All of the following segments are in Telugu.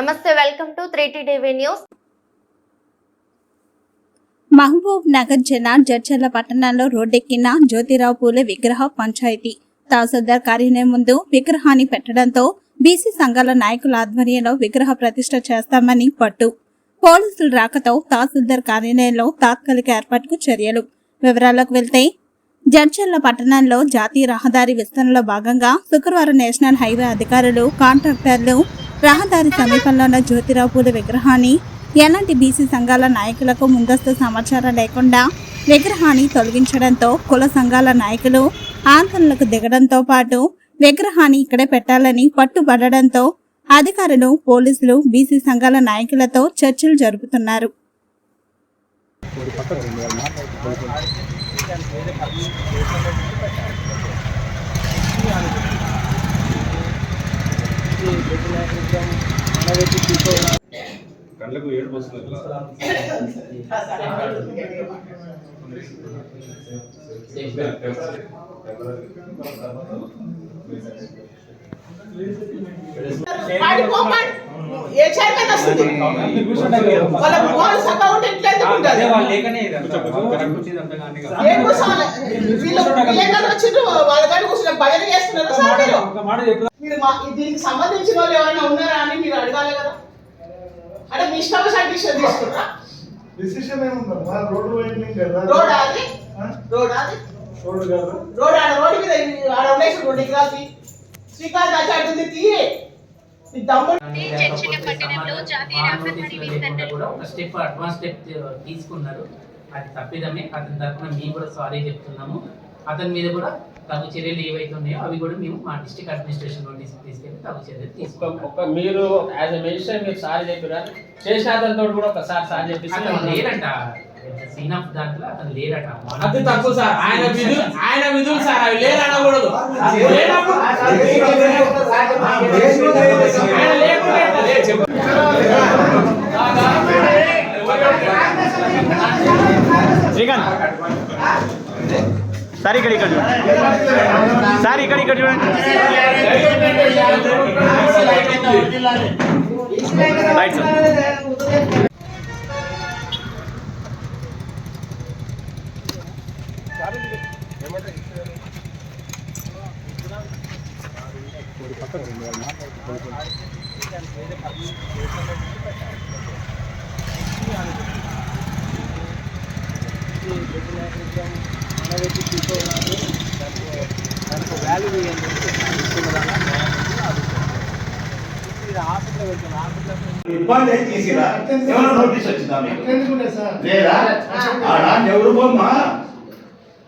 నమస్తే welcome to three TV news. Mahabub Nagar జిల్లా జడ్చర్ల పట్టణంలో రోడ్డెక్కిన జ్యోతిరావు పూలే విగ్రహ పంచాయతీ. తహసీల్దార్ కార్యాలయం ముందు విగ్రహాన్ని పెట్టడంతో బీసీ సంఘాల నాయకుల ఆధ్వర్యంలో విగ్రహ ప్రతిష్ట చేస్తామని పట్టు. పోలీసులు రాకతో తహసీల్దార్ కార్యాలయంలో తాత్కాలిక ఏర్పాటుకు చర్యలు. వివరాల్లోకి వెళ్తే జడ్చర్ల పట్టణంలో జాతీయ రహదారి విస్తరణలో భాగంగా శుక్రవారం నేషనల్ హైవే అధికారులు కాంట్రాక్టర్లు రహదారి సమీపంలో ఉన్న జ్యోతిరావుపూల విగ్రహాన్ని ఎలాంటి బీసీ సంఘాల నాయకులకు ముందస్తు సమాచారం లేకుండా విగ్రహాన్ని తొలగించడంతో కుల సంఘాల నాయకులు ఆందోళనకు దిగడంతో పాటు విగ్రహాన్ని ఇక్కడే పెట్టాలని పట్టుబడడంతో అధికారులు పోలీసులు బీసీ సంఘాల నాయకులతో చర్చలు జరుపుతున్నారు. కళ్ళకు ఏడుపు వస్తుంది వస్తుంది వాళ్ళ మోడల్స్ అకౌంట్ ఎట్లా ఎందుకుంటుంది ఏం కూర్చోవాలి? వీళ్ళు విలేకరులు వచ్చిండ్రు వాళ్ళ కాడ కూర్చున్న భజన చేస్తున్నారు సార్ మీరు? మీరు మా దీనికి సంబంధించిన వాళ్ళు ఎవరైనా ఉన్నారా అని మీరు అడగాలి కదా? అంటే మీ ఇష్టం డిసిషన్ తీసుకుంటారా? డిసిషన్ ఏముందమ్మా? రోడ్డు వైండింగ్ కదా? రోడ్ అది? ఆ? రోడ్ అది? రోడ్డు కాదు. రోడ్ ఆడ రోడ్ మీద ఆడ ఉండేసి రెండు ఎకరాలకి శ్రీకాంత్ అచ్చాడుంది తీయే స్టెప్ అడ్వాన్స్ స్టెప్ తీసుకున్నారు. అది తప్పిదమే అతని తరఫున మేము కూడా సారీ చెప్తున్నాము. అతని మీద కూడా తగు చర్యలు ఏవైతే ఉన్నాయో అవి కూడా మేము మా డిస్ట్రిక్ట్ అడ్మినిస్ట్రేషన్ నోటీస్ తీసుకెళ్ళి తగు చర్యలు తీసుకుంటాం ఒక మీరు యాజ్ ఎ మెజిస్ట్రేట్ మీరు సారీ చెప్పారా చేసిన అతనితో కూడా ఒకసారి సారీ చెప్పేసి అతను లేరట సీన్ ఆఫ్ దాంట్లో అతను లేరట అది తప్పు సార్ ఆయన విధులు ఆయన విధులు సార్ అవి లేరనకూడదు లేనప్పుడు ఆయన లేకుంటే ఎట్లా? సార్ ఇక్కడ ఇక్కడ చూడండి సార్ ఇక్కడ ఇక్కడ చూడండి రైట్ సార్ ఇబ్బంది అయితే తీసిరా? ఏమైనా నోటీస్ వచ్చిందా మీకు? ఎందుకుంటే సార్. లేదా? ఆడ? ఎవరు బొమ్మ?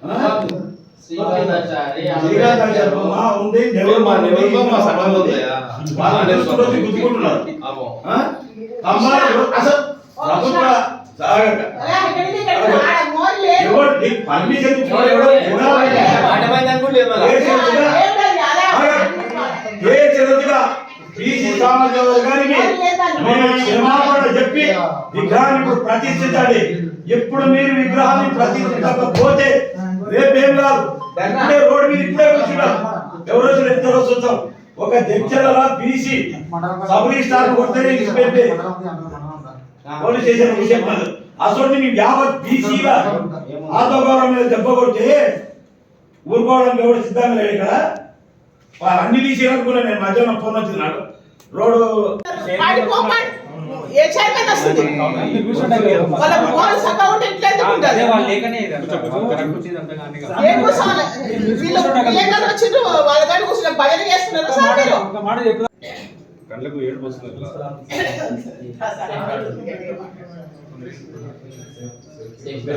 ఆ? శ్రీకాంతాచారి, శ్రీకాంతాచార్య బొమ్మ ఉంది. ఎవరు మా ఎవరి బొమ్మ? సగం ఉందయ్యా? వాళ్ళ దృష్టిలో వచ్చి గుద్దుకుంటున్నారు. ఆ? కమ్మాలు అసలు ప్రభుత్వ సాగక. అరే, ఇక్కడికి ఇక్కడికి ఆడ మోరీ లేదు. ఎవరు నీకు పర్మిషన్ ఇచ్చిన ఎవరు? ఎవరు? ఏ చెరువుగా? ఏ చెరువుగా? బీసీ సామాజిక వర్గానికి మేము క్షమాపణ చెప్పి విగ్రహాన్ని ఇప్పుడు ప్రతిష్ఠించండి. ఇప్పుడు మీరు విగ్రహాన్ని ప్రతిష్ఠించకపోతే రేపేం కాదు. ఇప్పుడే రోడ్డు మీద ఇప్పుడే కూర్చున్నాం ఎవరో ఇద్దరు వస్తుంటాం ఒక దెచ్చల బీసీ సబ్ రిజిస్టార్ కొడితే ఇన్స్పెక్టర్ పోలీస్ స్టేషన్ విషయం కాదు. అసలు యావత్ బీసీగా ఆత్మగౌరవం మీద దెబ్బ కొడితే ఊరుకోవడం ఎవరు సిద్ధంగా లేడు ఇక్కడ. అన్ని బీసీ అనుకున్నా నేను మధ్యాహ్నం ఫోన్ వచ్చింది నాకు. రోడ్డు వాడి కోపం ఏ చైర్మన్ వస్తుంది? వాళ్ళ ఏం కూర్చోవాలి? వీళ్ళు విలేకరులు వచ్చిండ్రు. వాళ్ళ కాడ కూర్చున్న భజన చేస్తున్నారు సార్ మీరు? కళ్ళకు ఏడుపు వస్తుంది. ఇట్లా